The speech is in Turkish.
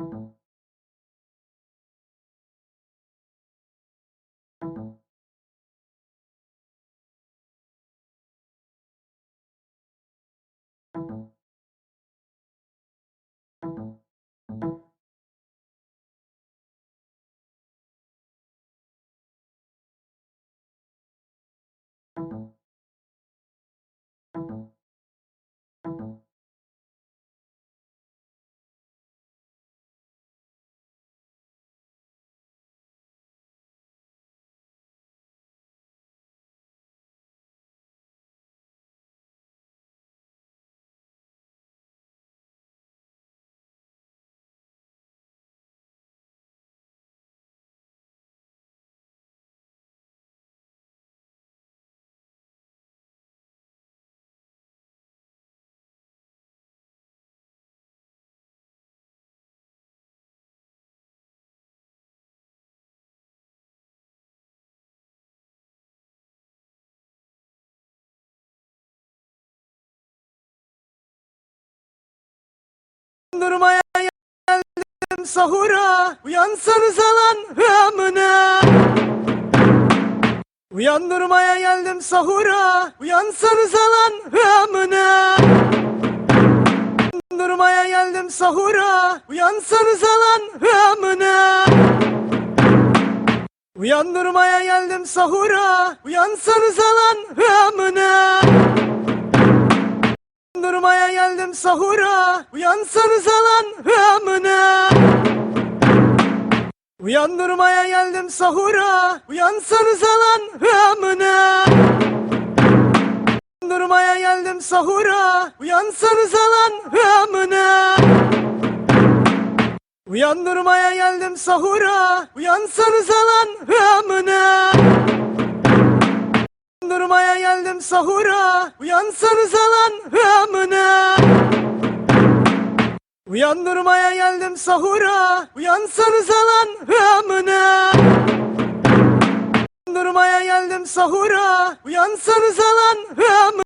Thank you Durmaya geldim sahura. Uyansanıza lan amına Uyandırmaya geldim sahura. Uyansanıza lan amına Uyandırmaya geldim sahura. Uyansanıza lan amına Uyandırmaya geldim sahura. Uyansanıza lan amına Uyandırmaya geldim sahura. Uyansanıza lan amına Uyandırmaya geldim sahura. Uyansanıza lan amına Uyandırmaya geldim sahura. Uyansanıza lan amına Uyandırmaya geldim sahura. Uyansanıza lan amına Geldim sahura Uyansanıza lan amına Uyandırmaya geldim sahura Uyansanıza lan amına Uyandırmaya geldim sahura Uyansanıza lan amına